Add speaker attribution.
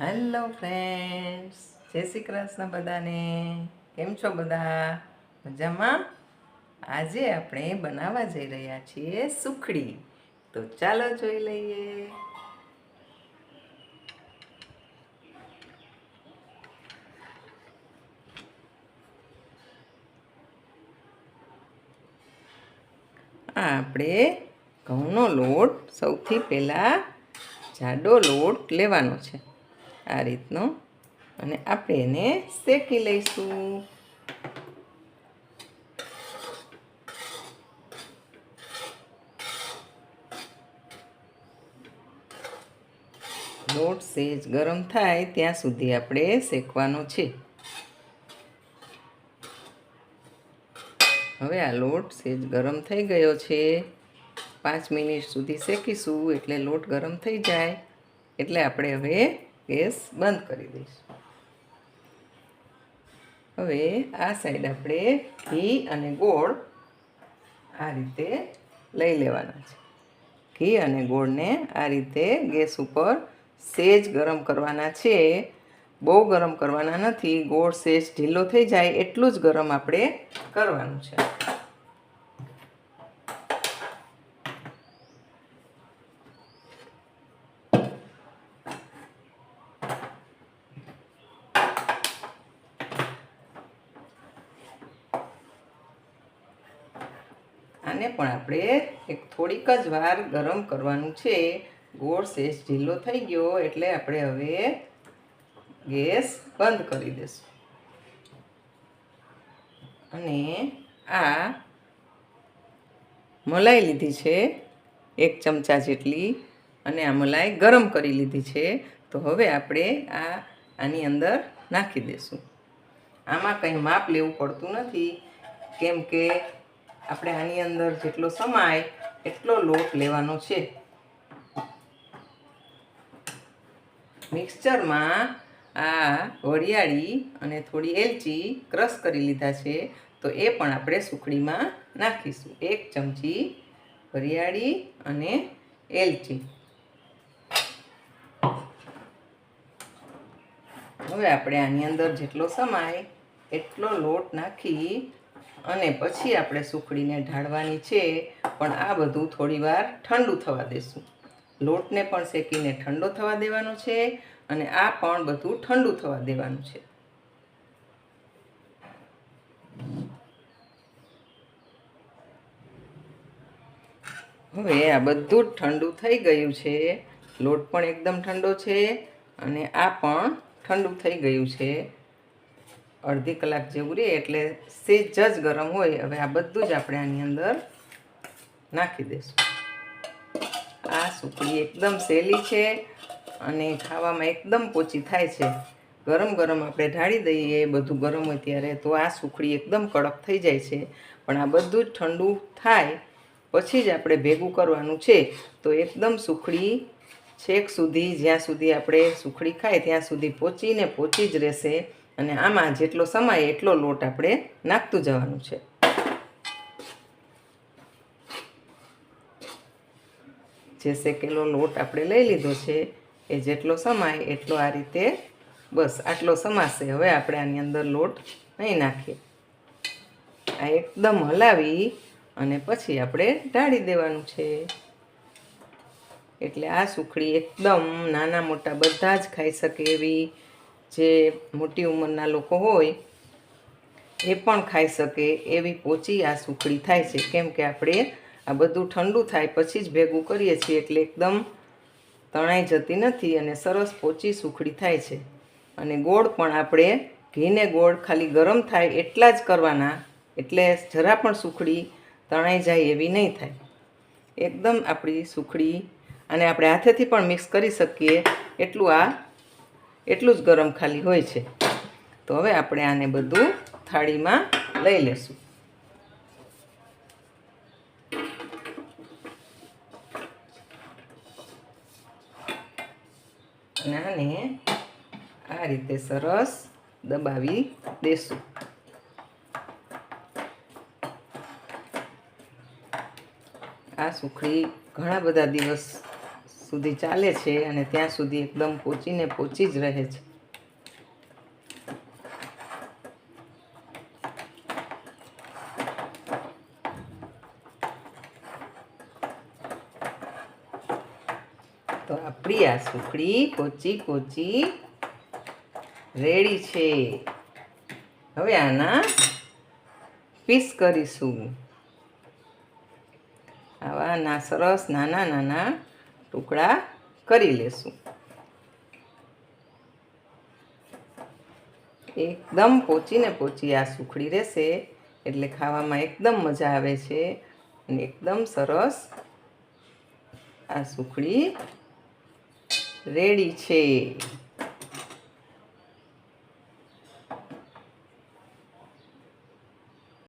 Speaker 1: Hello friends જય શ્રી કૃષ્ણ બધાને. કેમ છો બધા? મજામાં? આજે આપણે બનાવવા જઈ રહ્યા છીએ સુખડી. તો ચાલો જોઈ લઈએ. આ આપણે ઘઉંનો લોટ સૌથી પહેલાં જાડો લોટ લેવાનો છે. આ રીતનો. અને આપણે એને શેકી લઈશું. લોટ સેજ ગરમ થાય ત્યાં સુધી આપણે શેકવાનો છે. હવે આ લોટ સેજ ગરમ થઈ ગયો છે. પાંચ મિનિટ સુધી શેકીશું એટલે લોટ ગરમ થઈ જાય. એટલે આપણે હવે ગેસ બંધ કરી દઈશું. હવે આ સાઈડ આપણે ઘી અને ગોળ આ રીતે લઈ લેવાના છે. ઘી અને ગોળને આ રીતે ગેસ ઉપર સેજ ગરમ કરવાના છે. બહુ ગરમ કરવાના નથી. ગોળ સેજ ઢીલો થઈ જાય એટલું જ ગરમ આપણે કરવાનું છે. આને પણ આપણે એક થોડીક જ વાર ગરમ કરવાનું છે. ગોળ શેષ ઢીલો થઈ ગયો એટલે આપણે હવે ગેસ બંધ કરી દઈશું અને આ મલાઈ લીધી છે, એક ચમચા જેટલી, અને આ મલાઈ ગરમ કરી લીધી છે. તો હવે આપણે આ આની અંદર નાખી દઈશું આમાં કંઈ માપ લેવું પડતું નથી. કેમ કે આપણે આની અંદર જેટલો સમાય, એટલો લોટ લેવાનો છે. મિક્સચરમાં આ વરિયાળી અને થોડી એલચી ક્રશ કરી લીધા છે, તો એ પણ આપણે સુખડીમાં નાખીશું. એક ચમચી વરિયાળી અને એલચી. હવે આપણે આની અંદર જેટલો સમાય, એટલો લોટ નાખી અને પછી આપણે સુખડીને ઢાળવાની છે, પણ આ બધું થોડીવાર ઠંડુ થવા દેશું. લોટને પણ શેકીને ઠંડો થવા દેવાનો છે અને આ પણ બધું ઠંડુ થવા દેવાનું છે. હવે આ બધું જ ઠંડુ થઈ ગયું છે. લોટ પણ એકદમ ઠંડો છે અને આ પણ ઠંડુ થઈ ગયું છે. અડધી કલાક જેવું રહે એટલે સેજ જ ગરમ હોય. હવે આ બધું જ આપણે આની અંદર નાખી દઈશું. આ સુખડી એકદમ સહેલી છે અને ખાવામાં એકદમ પોચી થાય છે. ગરમ ગરમ આપણે ઢાળી દઈએ, બધું ગરમ હોય ત્યારે તો આ સુખડી એકદમ કડક થઈ જાય છે. પણ આ બધું જ ઠંડુ થાય પછી જ આપણે ભેગું કરવાનું છે. તો એકદમ સુખડી છેક સુધી જ્યાં સુધી આપણે સુખડી ખાય ત્યાં સુધી પોચીને પોચી જ રહેશે. અને આમાં જેટલો સમાય, એટલો લોટ આપણે નાખતું જવાનું છે. જે શેકેલો લોટ આપણે લઈ લીધો છે, એ જેટલો સમાય, એટલો આ રીતે બસ આટલો સમાશે. હવે આપણે આની અંદર લોટ નહીં નાખીએ. આ એકદમ હલાવી અને પછી આપણે ઢાળી દેવાનું છે. એટલે આ સુખડી એકદમ નાના મોટા બધા જ ખાઈ શકે એવી જે મોટી ઉંમરના લોકો હોય, એ પણ ખાઈ શકે એવી પોચી આ સુખડી થાય છે. કેમ કે આપણે આ બધું ઠંડુ થાય પછી જ ભેગું કરીએ છીએ એટલે એકદમ તણાઈ જતી નથી અને સરસ પોચી સુખડી થાય છે. અને ગોળ પણ આપણે ઘીને ગોળ ખાલી ગરમ થાય એટલા જ કરવાના એટલે જરા પણ સુખડી તણાઈ જાય એવી નહીં થાય. એકદમ આપણી સુખડી અને આપણે હાથેથી પણ મિક્સ કરી શકીએ એટલું આ એટલું જ ગરમ ખાલી હોય છે. તો હવે આપણે આને બધું થાળીમાં લઈ લેશું. અને આને આ રીતે સરસ દબાવી દેશું. આ સુખડી ઘણા બધા દિવસ સુધી ચાલે છે અને ત્યાં સુધી એકદમ પોચીને પોચી જ રહે છે. તો આપણી આ સુખડી પોચી પોચી રેડી છે. હવે આના પીસ કરીશું. આવા ના સરસ નાના નાના ટુકડા કરી લેશું. એકદમ પોચીને પોચી આ સુખડી રહેશે, એટલે ખાવામાં એકદમ મજા આવે છે અને એકદમ સરસ આ સુખડી રેડી છે.